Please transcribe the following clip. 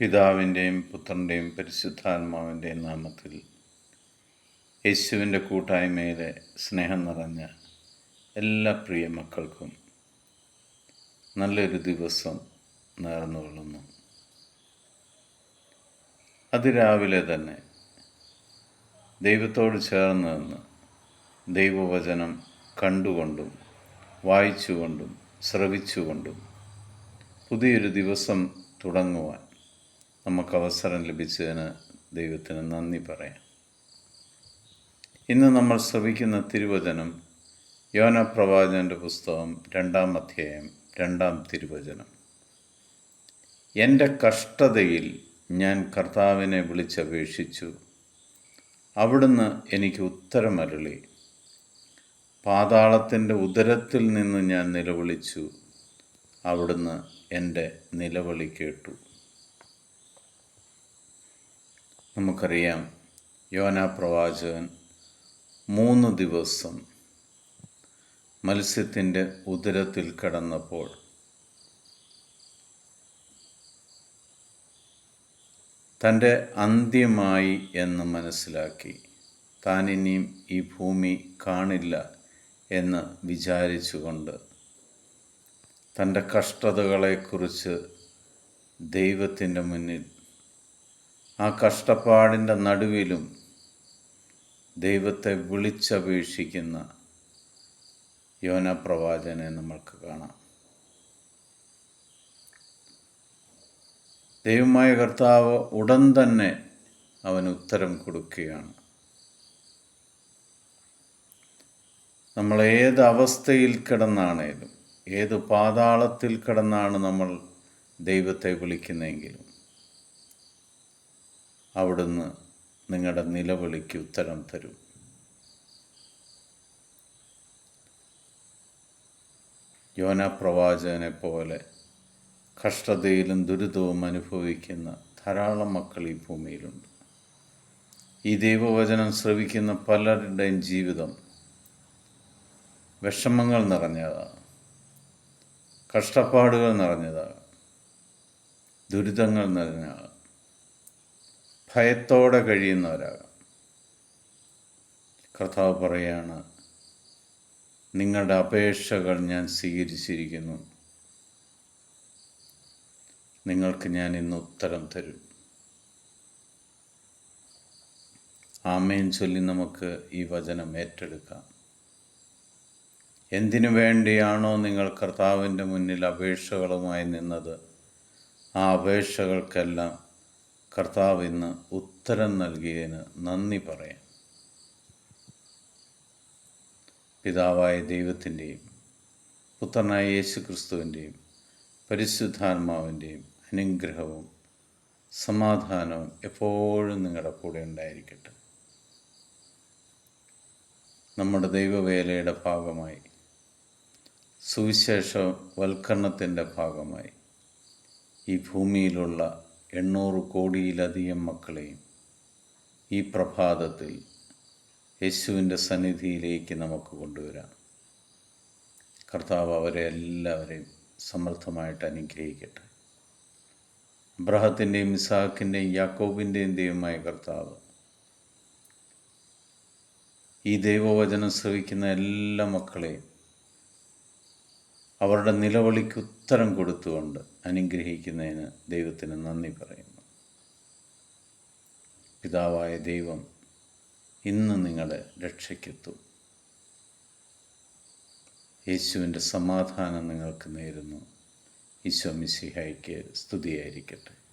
പിതാവിന്റെയും പുത്രന്റെയും പരിശുദ്ധാത്മാവിന്റെയും നാമത്തിൽ യേശുവിന്റെ കൂട്ടായ്മയിലെ സ്നേഹം നിറഞ്ഞ എല്ലാ പ്രിയ മക്കൾക്കും നല്ലൊരു ദിവസം നേർന്നുകൊള്ളുന്നു അതിരാവിലെ തന്നെ ദൈവത്തോട് ചേർന്ന് നിന്ന് ദൈവവചനം കണ്ടുകൊണ്ടും വായിച്ചുകൊണ്ടും ശ്രവിച്ചുകൊണ്ടും പുതിയൊരു ദിവസം തുടങ്ങുവാൻ നമുക്ക് അവസരം ലഭിച്ചതിന് ദൈവത്തിന് നന്ദി പറയാം. ഇന്ന് നമ്മൾ ശ്രവിക്കുന്ന തിരുവചനം യോന പ്രവാചകന്റെ പുസ്തകം രണ്ടാം അധ്യായം രണ്ടാം തിരുവചനം. എന്റെ കഷ്ടതയിൽ ഞാൻ കർത്താവിനെ വിളിച്ചപേക്ഷിച്ചു. അവിടുന്ന് എനിക്ക് ഉത്തരമരുളി. പാതാളത്തിന്റെ ഉദരത്തിൽ നിന്ന് ഞാൻ നിലവിളിച്ചു. അവിടുന്ന് എന്റെ നിലവിളി കേട്ടു. നമുക്കറിയാം. യോന പ്രവാചകൻ മൂന്ന് ദിവസം മത്സ്യത്തിന്റെ ഉദരത്തിൽ കടന്നപ്പോൾ തന്റെ അന്ത്യമായി എന്ന് മനസ്സിലാക്കി. താനിനിയും ഈ ഭൂമി കാണില്ല എന്ന് വിചാരിച്ചുകൊണ്ട് തന്റെ കഷ്ടതകളെക്കുറിച്ച് ദൈവത്തിന്റെ മുന്നിൽ ആ കഷ്ടപ്പാടിന്റെ നടുവിലും ദൈവത്തെ വിളിച്ചപേക്ഷിക്കുന്ന യോന പ്രവാചനെ നമ്മൾക്ക് കാണാം. ദൈവമായ കർത്താവ് ഉടൻ തന്നെ അവന് ഉത്തരം കൊടുക്കുകയാണ്. നമ്മൾ ഏത് അവസ്ഥയിൽ കിടന്നാണേലും ഏത് പാതാളത്തിൽ കിടന്നാണ് നമ്മൾ ദൈവത്തെ വിളിക്കുന്നതെങ്കിലും അവിടുന്ന് നിങ്ങളുടെ നിലവിളിക്ക് ഉത്തരം തരും. യോന പ്രവാചകനെ പോലെ കഷ്ടതയിലും ദുരിതവും അനുഭവിക്കുന്ന ധാരാളം മക്കൾ ഈ ഭൂമിയിലുണ്ട്. ഈ ദൈവവചനം ശ്രവിക്കുന്ന പലരുടെയും ജീവിതം വിഷമങ്ങൾ നിറഞ്ഞതാണ്. കഷ്ടപ്പാടുകൾ നിറഞ്ഞതാണ്. ദുരിതങ്ങൾ നിറഞ്ഞതാണ്. ഭയത്തോടെ കഴിയുന്നവരാകാം. കർത്താവ് പറയാണ് നിങ്ങളുടെ അപേക്ഷകൾ ഞാൻ സ്വീകരിച്ചിരിക്കുന്നു. നിങ്ങൾക്ക് ഞാൻ ഇന്ന് ഉത്തരം തരും. ആമയും ചൊല്ലി നമുക്ക് ഈ വചനം ഏറ്റെടുക്കാം. എന്തിനു വേണ്ടിയാണോ നിങ്ങൾ കർത്താവിന്റെ മുന്നിൽ അപേക്ഷകളുമായി നിന്നത്? ആ അപേക്ഷകൾക്കെല്ലാം കർത്താവ് ഇന്ന് ഉത്തരം നൽകിയതിന് നന്ദി പറയാം. പിതാവായ ദൈവത്തിന്റെയും പുത്രനായ യേശു ക്രിസ്തുവിന്റെയും പരിശുദ്ധാത്മാവിന്റെയും അനുഗ്രഹവും സമാധാനവും എപ്പോഴും നിങ്ങളുടെ കൂടെ ഉണ്ടായിരിക്കട്ടെ. നമ്മുടെ ദൈവവേലയുടെ ഭാഗമായി സുവിശേഷ വൽക്കരണത്തിന്റെ ഭാഗമായി ഈ ഭൂമിയിലുള്ള എണ്ണൂറ് കോടിയിലധികം മക്കളെയും ഈ പ്രഭാതത്തിൽ യേശുവിന്റെ സന്നിധിയിലേക്ക് നമുക്ക് കൊണ്ടുവരാം. കർത്താവ് അവരെ എല്ലാവരെയും സമർത്ഥമായിട്ട് അനുഗ്രഹിക്കട്ടെ. അബ്രഹത്തിന്റെയും ഇസാഖിന്റെയും യാക്കോബിന്റെയും ദൈവമായ കർത്താവ് ഈ ദൈവവചനം ശ്രവിക്കുന്ന എല്ലാ മക്കളെയും അവരുടെ നിലവിളിക്ക് ഉത്തരം കൊടുത്തുകൊണ്ട് അനുഗ്രഹിക്കുന്നതിന് ദൈവത്തിന് നന്ദി പറയുന്നു. പിതാവായ ദൈവം ഇന്ന് നിങ്ങളെ രക്ഷയ്ക്കെത്തും യേശുവിന്റെ സമാധാനം നിങ്ങൾക്ക് നേരുന്നു. ഈശോ മിസിഹായ്ക്ക് സ്തുതിയായിരിക്കട്ടെ.